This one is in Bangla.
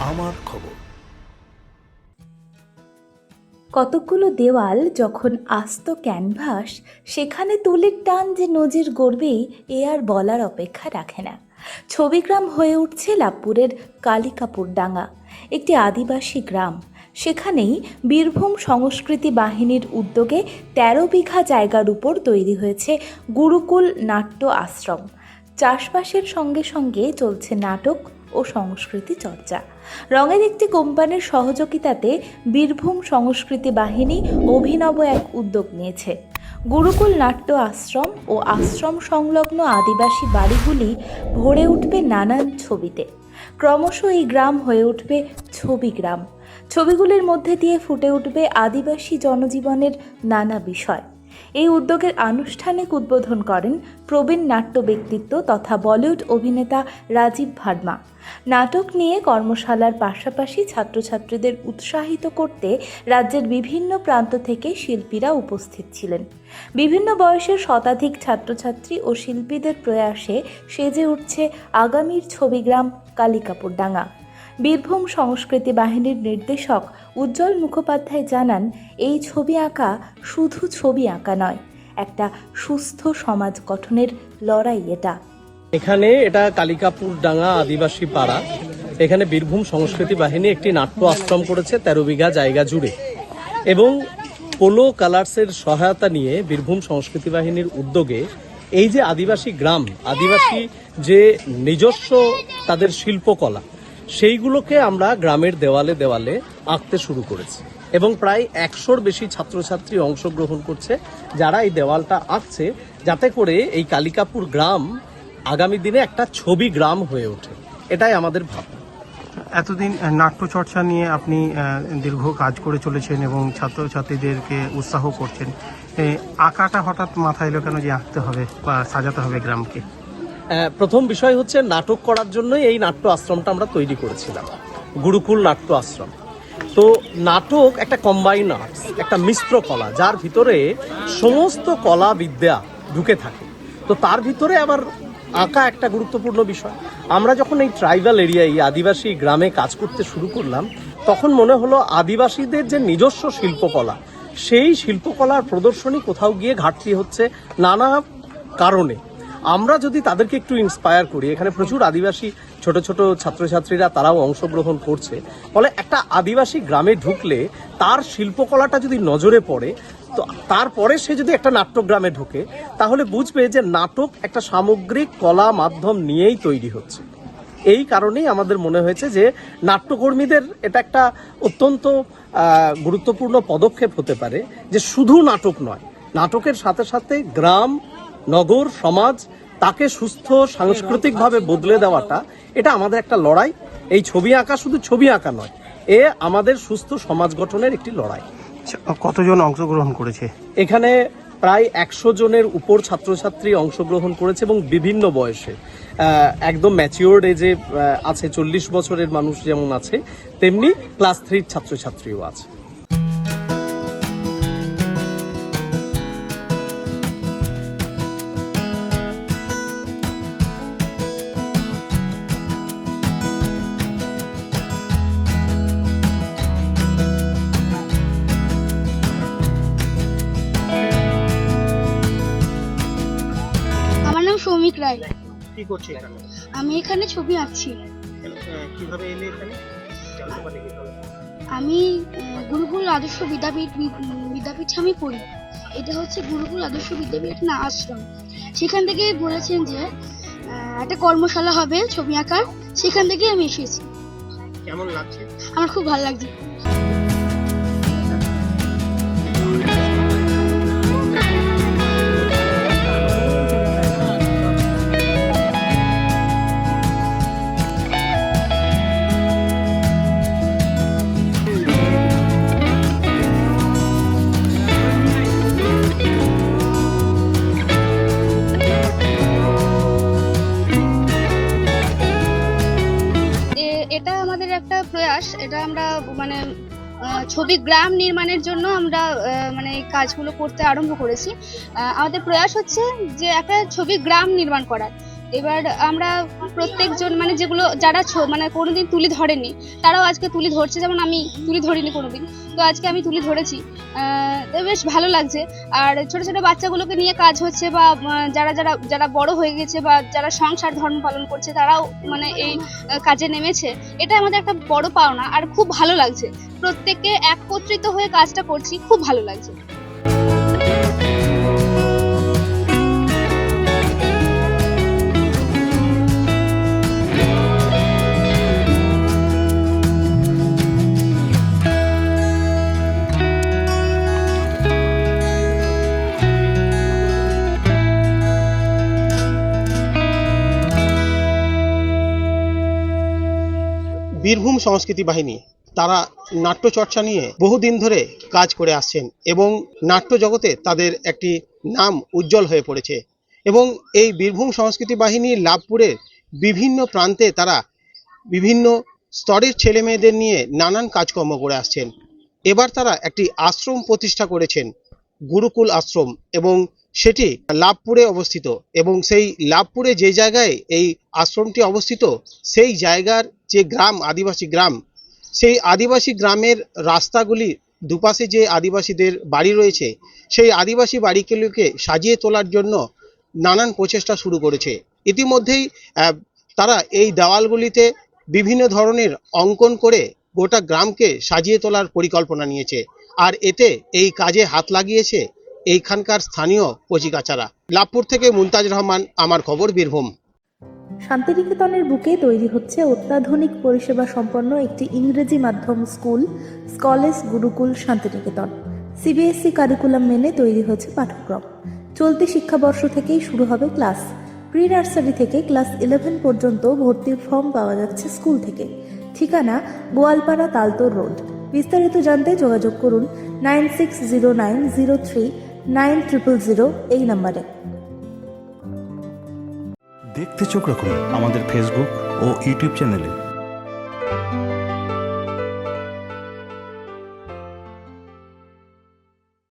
আমার খবর। কতকগুলো দেওয়াল যখন আস্ত ক্যানভাস, সেখানে তুলির টান যে নজির গড়বেই এ আর বলার অপেক্ষা রাখে না। ছবিগ্রাম হয়ে উঠছে লাভপুরের কালিকাপুর ডাঙ্গা একটি আদিবাসী গ্রাম। সেখানেই বীরভূম সংস্কৃতি বাহিনীর উদ্যোগে তেরো বিঘা জায়গার উপর তৈরি হয়েছে গুরুকুল নাট্য আশ্রম। চাষবাসের সঙ্গে সঙ্গে চলছে নাটক ও সংস্কৃতি চর্চা। রঙের একটি কোম্পানির সহযোগিতাতে বীরভূম সংস্কৃতি বাহিনী অভিনব এক উদ্যোগ নিয়েছে। গুরুকুল নাট্য আশ্রম ও আশ্রম সংলগ্ন আদিবাসী বাড়িগুলি ভরে উঠবে নানান ছবিতে। ক্রমশ এই গ্রাম হয়ে উঠবে ছবি গ্রাম। ছবিগুলির মধ্যে দিয়ে ফুটে উঠবে আদিবাসী জনজীবনের নানা বিষয়। এই উদ্যোগের আনুষ্ঠানিক উদ্বোধন করেন প্রবীণ নাট্য ব্যক্তিত্ব তথা বলিউড অভিনেতা রাজীব ভার্মা। নাটক নিয়ে কর্মশালার পাশাপাশি ছাত্রছাত্রীদের উৎসাহিত করতে রাজ্যের বিভিন্ন প্রান্ত থেকে শিল্পীরা উপস্থিত ছিলেন। বিভিন্ন বয়সের শতাধিক ছাত্রছাত্রী ও শিল্পীদের প্রয়াসে সেজে উঠছে আগামীর ছবিগ্রাম কালিকাপুর ডাঙ্গা বীরভূম সংস্কৃতি বাহিনীর নির্দেশক উজ্জ্বল মুখোপাধ্যায় জানান, এই ছবি আঁকা শুধু ছবি আঁকা নয়, একটা সুস্থ সমাজ গঠনের লড়াই এটা। এখানে এটা কালিকাপুর ডাঙ্গা আদিবাসী পাড়া। এখানে বীরভূম সংস্কৃতি বাহিনী একটি নাট্য আশ্রম করেছে তেরো বিঘা জায়গা জুড়ে। এবং পোলো কালার্সের সহায়তা নিয়ে বীরভূম সংস্কৃতি বাহিনীর উদ্যোগে এই যে আদিবাসী গ্রাম, আদিবাসী যে নিজস্ব তাদের শিল্পকলা সেইগুলোকে আমরা গ্রামের দেওয়ালে দেওয়ালে আঁকতে শুরু করেছি। এবং প্রায় একশোর বেশি ছাত্রছাত্রী অংশগ্রহণ করছে যারা এই দেওয়ালটা আঁকছে, যাতে করে এই কালিকাপুর গ্রাম আগামী দিনে একটা ছবি গ্রাম হয়ে ওঠে। এটাই আমাদের ভাবনা। এতদিন নাট্যচর্চা নিয়ে আপনি দীর্ঘ কাজ করে চলেছেন এবং ছাত্রছাত্রীদেরকে উৎসাহ করছেন। আঁকাটা হঠাৎ মাথায় এলো কেন যে আঁকতে হবে বা সাজাতে হবে গ্রামকে? প্রথম বিষয় হচ্ছে নাটক করার জন্যই এই নাট্য আশ্রমটা আমরা তৈরি করেছিলাম। গুরুকুল নাট্য আশ্রম। তো নাটক একটা কম্বাইন আর্টস একটা মিশ্র কলা, যার ভিতরে সমস্ত কলা বিদ্যা ঢুকে থাকে। তো তার ভিতরে আবার আঁকা একটা গুরুত্বপূর্ণ বিষয়। আমরা যখন এই ট্রাইবাল এরিয়ায় আদিবাসী গ্রামে কাজ করতে শুরু করলাম, তখন মনে হলো আদিবাসীদের যে নিজস্ব শিল্পকলা, সেই শিল্পকলার প্রদর্শনী কোথাও গিয়ে ঘাটতি হচ্ছে নানা কারণে। আমরা যদি তাদেরকে একটু ইন্সপায়ার করি, এখানে প্রচুর আদিবাসী ছোট ছোট ছাত্রছাত্রীরা তারাও অংশগ্রহণ করছে, ফলে একটা আদিবাসী গ্রামে ঢুকলে তার শিল্পকলাটা যদি নজরে পড়ে, তো তারপরে সে যদি একটা নাট্যগ্রামে ঢোকে, তাহলে বুঝবে যে নাটক একটা সামগ্রিক কলা মাধ্যম নিয়েই তৈরি হচ্ছে। এই কারণেই আমাদের মনে হয়েছে যে নাট্যকর্মীদের এটা একটা অত্যন্ত গুরুত্বপূর্ণ পদক্ষেপ হতে পারে, যে শুধু নাটক নয়, নাটকের সাথে সাথে গ্রাম নগর সমাজ তাকে সুস্থ সাংস্কৃতিকভাবে বদলে দেওয়াটা এটা আমাদের একটা লড়াই। এই ছবি আঁকা শুধু ছবি আঁকা নয় এ আমাদের সুস্থ সমাজ গঠনের একটি লড়াই। আচ্ছা, কতজন অংশগ্রহণ করেছে? এখানে প্রায় একশো জনের উপর ছাত্রছাত্রী অংশগ্রহণ করেছে এবং বিভিন্ন বয়সে। একদম ম্যাচিওর্ড এজে আছে চল্লিশ বছরের মানুষ যেমন আছে তেমনি ক্লাস থ্রির ছাত্রছাত্রীও আছে। আমার রায় কি করছে এখানে? আমি এখানে ছবি আঁকছি। কীভাবে এলে এখানে? আমি গুরুকুল আদর্শ বিদ্যাপীঠ বিদ্যাপীঠে আমি পড়ি। এটা হচ্ছে গুরুকুল আদর্শ বিদ্যাপীঠ না আশ্রম। সেখান থেকে বলেছেন যে একটা কর্মশালা হবে ছবি আঁকার। সেখান থেকে আমি এসেছি। কেমন লাগছে? আমার খুব ভালো লাগছে। মানে ছবি গ্রাম নির্মাণের জন্য আমরা মানে কাজগুলো করতে আরম্ভ করেছি। আমাদের প্রয়াস হচ্ছে যে একটা ছবি গ্রাম নির্মাণ করার। এবার আমরা প্রত্যেকজন মানে যেগুলো যারা মানে কোনোদিন তুলি ধরেনি, তারাও আজকে তুলি ধরছে, যেমন আমি তুলি ধরিনি কোনোদিন। তো আজকে আমি তুলি ধরেছি। বেশ ভালো লাগছে। আর ছোট ছোট বাচ্চাগুলোকে নিয়ে কাজ হচ্ছে বা যারা যারা যারা বড় হয়ে গেছে বা যারা সংসার ধর্ম পালন করছে, তারাও মানে এই কাজে নেমেছে। এটা আমাদের একটা বড় পাওনা। আর খুব ভালো লাগছে। প্রত্যেকে একত্রিত হয়ে কাজটা করছি, খুব ভালো লাগছে। বীরভূম সংস্কৃতি বাহিনী, তারা নাট্যচর্চা নিয়ে বহুদিন ধরে কাজ করে আসছেন এবং নাট্য জগতে তাদের একটি নাম উজ্জ্বল হয়ে পড়েছে এবং এই বীরভূম সংস্কৃতি বাহিনী লাভপুরের বিভিন্ন প্রান্তে তারা বিভিন্ন স্তরের ছেলে মেয়েদের নিয়ে নানান কাজকর্ম করে আসছেন। এবার তারা একটি আশ্রম প্রতিষ্ঠা করেছেন, গুরুকুল আশ্রম এবং সেটি লাভপুরে অবস্থিত এবং সেই লাভপুরে যে জায়গায় এই আশ্রমটি অবস্থিত, সেই জায়গার যে গ্রাম, আদিবাসী গ্রাম, সেই আদিবাসী গ্রামের রাস্তাগুলি দুপাশে যে আদিবাসীদের বাড়ি রয়েছে, সেই আদিবাসী বাড়িগুলিকে সাজিয়ে তোলার জন্য নানান প্রচেষ্টা শুরু করেছে। ইতিমধ্যেই তারা এই দেওয়ালগুলিতে বিভিন্ন ধরনের অঙ্কন করে গোটা গ্রামকে সাজিয়ে তোলার পরিকল্পনা নিয়েছে। আর এতে এই কাজে হাত লাগিয়েছে এইখানকার স্থানীয় কচিকাচারা। লাভপুর থেকে মুমতাজ রহমান, আমার খবর, বীরভূম। শান্তিনিকেতনের বুকে তৈরি হচ্ছে অত্যাধুনিক পরিষেবা সম্পন্ন একটি ইংরেজি মাধ্যম স্কুল স্কলেজ গুরুকুল, শান্তিনিকেতন। সিবিএসসি কারিকুলাম মেনে তৈরি হয়েছে পাঠ্যক্রম। চলতি শিক্ষাবর্ষ থেকেই শুরু হবে ক্লাস। প্রি নার্সারি থেকে ক্লাস ইলেভেন পর্যন্ত ভর্তির ফর্ম পাওয়া যাচ্ছে স্কুল থেকে। ঠিকানা গোয়ালপাড়া তালতোর রোড। বিস্তারিত জানতে যোগাযোগ করুন nine six zero nine zero three nine triple zero এই নাম্বারে। দেখতে চোখ রাখুন আমাদের ফেসবুক ও ইউটিউব চ্যানেলে